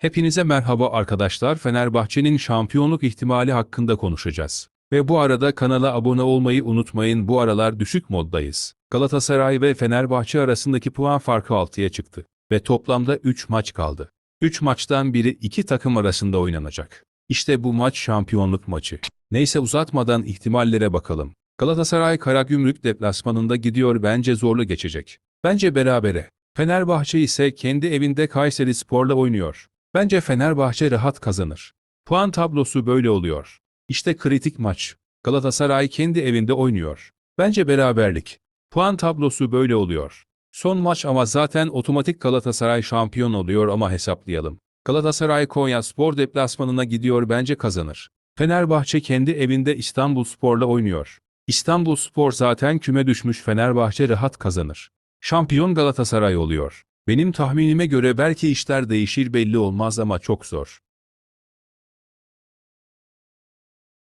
Hepinize merhaba arkadaşlar. Fenerbahçe'nin şampiyonluk ihtimali hakkında konuşacağız. Ve bu arada kanala abone olmayı unutmayın. Bu aralar düşük moddayız. Galatasaray ve Fenerbahçe arasındaki puan farkı 6'ya çıktı. Ve toplamda 3 maç kaldı. 3 maçtan biri iki takım arasında oynanacak. İşte bu maç şampiyonluk maçı. Neyse uzatmadan ihtimallere bakalım. Galatasaray Karagümrük deplasmanında gidiyor bence zorlu geçecek. Bence berabere. Fenerbahçe ise kendi evinde Kayseri Spor'la oynuyor. Bence Fenerbahçe rahat kazanır. Puan tablosu böyle oluyor. İşte kritik maç. Galatasaray kendi evinde oynuyor. Bence beraberlik. Puan tablosu böyle oluyor. Son maç ama zaten otomatik Galatasaray şampiyon oluyor ama hesaplayalım. Galatasaray Konya Spor deplasmanına gidiyor bence kazanır. Fenerbahçe kendi evinde İstanbul Spor'la oynuyor. İstanbul Spor zaten küme düşmüş Fenerbahçe rahat kazanır. Şampiyon Galatasaray oluyor. Benim tahminime göre belki işler değişir belli olmaz ama çok zor.